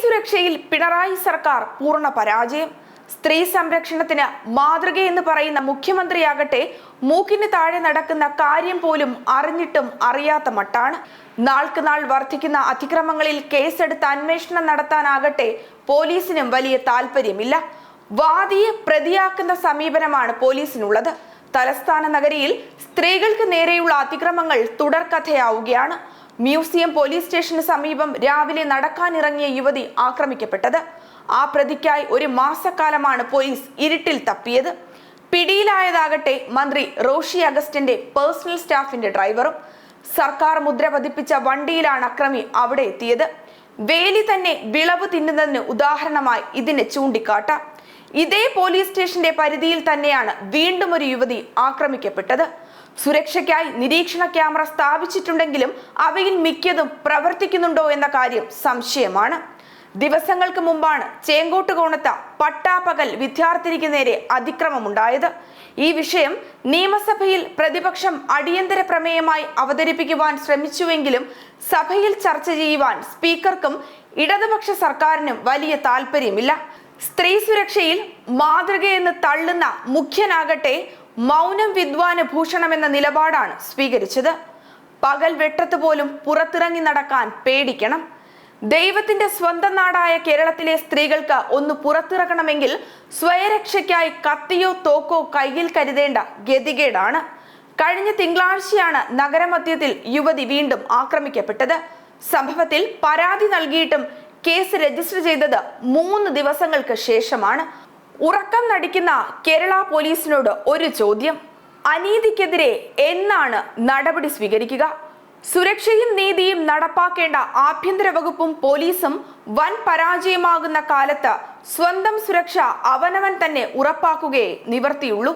സുരക്ഷയിൽ പിണറായി സർക്കാർ പൂർണ പരാജയം. സ്ത്രീ സംരക്ഷണത്തിന് മാതൃകയെന്ന് പറയുന്ന മുഖ്യമന്ത്രിയാകട്ടെ മൂക്കിന് താഴെ നടക്കുന്ന കാര്യം പോലും അറിഞ്ഞിട്ടും അറിയാത്ത മട്ടാണ്. നാൾക്ക് നാൾ വർദ്ധിക്കുന്ന അതിക്രമങ്ങളിൽ കേസെടുത്ത് അന്വേഷണം നടത്താനാകട്ടെ പോലീസിനും വലിയ താല്പര്യമില്ല വാദിയെ പ്രതിയാക്കുന്ന സമീപനമാണ് പോലീസിനുള്ളത്. തലസ്ഥാന നഗരിയിൽ സ്ത്രീകൾക്ക് നേരെയുള്ള അതിക്രമങ്ങൾ തുടർക്കഥയാവുകയാണ് മ്യൂസിയം പോലീസ് സ്റ്റേഷന് സമീപം രാവിലെ നടക്കാനിറങ്ങിയ യുവതി ആക്രമിക്കപ്പെട്ടത്. ആ പ്രതിക്കായി ഒരു മാസക്കാലമാണ് പോലീസ് ഇരുട്ടിൽ തപ്പിയത്. പിടിയിലായതാകട്ടെ മന്ത്രി റോഷി അഗസ്റ്റിന്റെ പേഴ്സണൽ സ്റ്റാഫിന്റെ ഡ്രൈവറും. സർക്കാർ മുദ്ര പതിപ്പിച്ച വണ്ടിയിലാണ് അക്രമി അവിടെ എത്തിയത്. വേലി തന്നെ വിളവ് തിന്നുന്നതിന് ഉദാഹരണമായി ഇതിനെ ചൂണ്ടിക്കാട്ടാം. ഇതേ പോലീസ് സ്റ്റേഷന്റെ പരിധിയിൽ തന്നെയാണ് വീണ്ടും ഒരു യുവതി ആക്രമിക്കപ്പെട്ടത്. സുരക്ഷയ്ക്കായി നിരീക്ഷണ ക്യാമറ സ്ഥാപിച്ചിട്ടുണ്ടെങ്കിലും അവയിൽ മിക്കതും പ്രവർത്തിക്കുന്നുണ്ടോ എന്ന കാര്യം സംശയമാണ്. ദിവസങ്ങൾക്ക് മുമ്പാണ് ചേങ്കോട്ടുകോണത്ത പട്ടാപ്പകൽ വിദ്യാർത്ഥിനിക്ക് നേരെ അതിക്രമമുണ്ടായത്. ഈ വിഷയം നിയമസഭയിൽ പ്രതിപക്ഷം അടിയന്തര പ്രമേയമായി അവതരിപ്പിക്കുവാൻ ശ്രമിച്ചുവെങ്കിലും സഭയിൽ ചർച്ച ചെയ്യുവാൻ സ്പീക്കർക്കും ഇടതുപക്ഷ സർക്കാരിനും വലിയ താല്പര്യമില്ല സ്ത്രീ സുരക്ഷയിൽ മാതൃകയെന്ന് തള്ളുന്ന മുഖ്യനാകട്ടെ മൗനം വിദ്വാന് ഭൂഷണമെന്ന നിലപാടാണ് സ്വീകരിച്ചത്. പകൽ വെട്ടത്ത് പോലും പുറത്തിറങ്ങി നടക്കാൻ പേടിക്കണം. ദൈവത്തിന്റെ സ്വന്തം നാടായ കേരളത്തിലെ സ്ത്രീകൾക്ക് ഒന്ന് പുറത്തിറങ്ങണമെങ്കിൽ സ്വയരക്ഷയ്ക്കായി കത്തിയോ തോക്കോ കയ്യിൽ കരുതേണ്ട ഗതികേടാണ്. കഴിഞ്ഞ തിങ്കളാഴ്ചയാണ് നഗരമധ്യത്തിൽ യുവതി വീണ്ടും ആക്രമിക്കപ്പെട്ടത്. സംഭവത്തിൽ പരാതി നൽകിയിട്ടും കേസ് രജിസ്റ്റർ ചെയ്തത് മൂന്ന് ദിവസങ്ങൾക്ക് ശേഷമാണ്. ഉറക്കം നടിക്കുന്ന കേരള പോലീസിനോട് ഒരു ചോദ്യം. അനീതിക്കെതിരെ എന്നാണ് നടപടി സ്വീകരിക്കുക? സുരക്ഷയും നീതിയും നടപ്പാക്കേണ്ട ആഭ്യന്തര വകുപ്പും പോലീസും വൻ പരാജയമാകുന്ന കാലത്ത് സ്വന്തം സുരക്ഷ അവനവൻ തന്നെ ഉറപ്പാക്കുകയേ നിവർത്തിയുള്ളൂ.